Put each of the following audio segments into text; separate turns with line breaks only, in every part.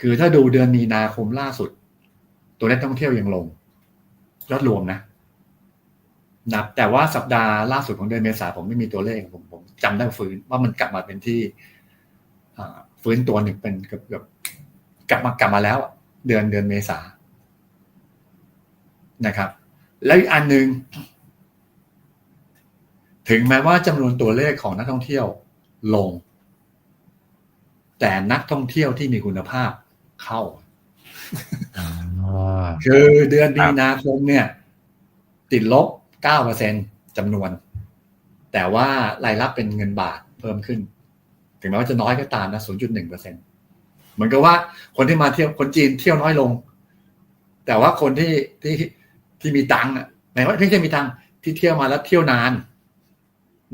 คือถ้าดูเดือนมีนาคมล่าสุด ตัวเลขท่องเที่ยวยังลงยอดรวมนะนับแต่ว่าสัปดาห์ล่าสุดของเดือนเมษาผมไม่มีตัวเลขผมผมจำได้ฟื้นว่ามันกลับมาเป็นที่ฟื้นตัวหนึ่งเป็นเกือบเกือบกลับมากลับมาแล้ว เดือนเดือนเมษานะครับ แล้วอีกอันหนึ่งถึงแม้ว่าจำนวนตัวเลขของนักท่องเที่ยวลง แต่นักท่องเที่ยวที่มีคุณภาพ เข้า คือเดือนมีนาคมเนี่ย ติดลบเก้าเปอร์เซ็นจำนวน แต่ว่ารายรับเป็นเงินบาทเพิ่มขึ้น ถึงแม้ว่าจะน้อยก็ตามนะศูนย์จุดหนึ่งเปอร์เซ็นเหมือนกับว่าคนที่มาเที่ยวคนจีนเที่ยวน้อยลง แต่ว่าคนที่ที่ที่มีตังค์อะหมายว่าไม่ใช่มีตังค์ที่เที่ยวมาแล้วเที่ยวนาน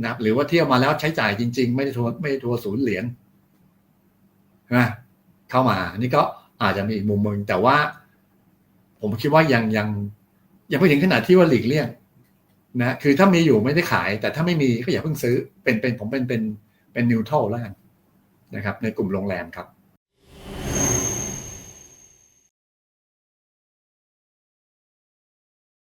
นะหรือว่าเที่ยวมาแล้วใช้จ่ายจริง ๆ ไม่ได้ทัวไม่ได้ทัวศูนย์เหรียญนะ เข้ามา นี่ก็อาจจะมีอีกมุมมึงแต่ว่า ผมคิดว่ายังยังยังไม่ถึงขนาดที่ว่าหลีกเลี่ยงนะคือถ้ามีอยู่ไม่ได้ขาย แต่ถ้าไม่มีก็อย่าเพิ่งซื้อเป็นเป็นผมเป็นเป็นเป็นนิวทรัลแล้วกันนะครับ ในกลุ่มโรงแรมครับ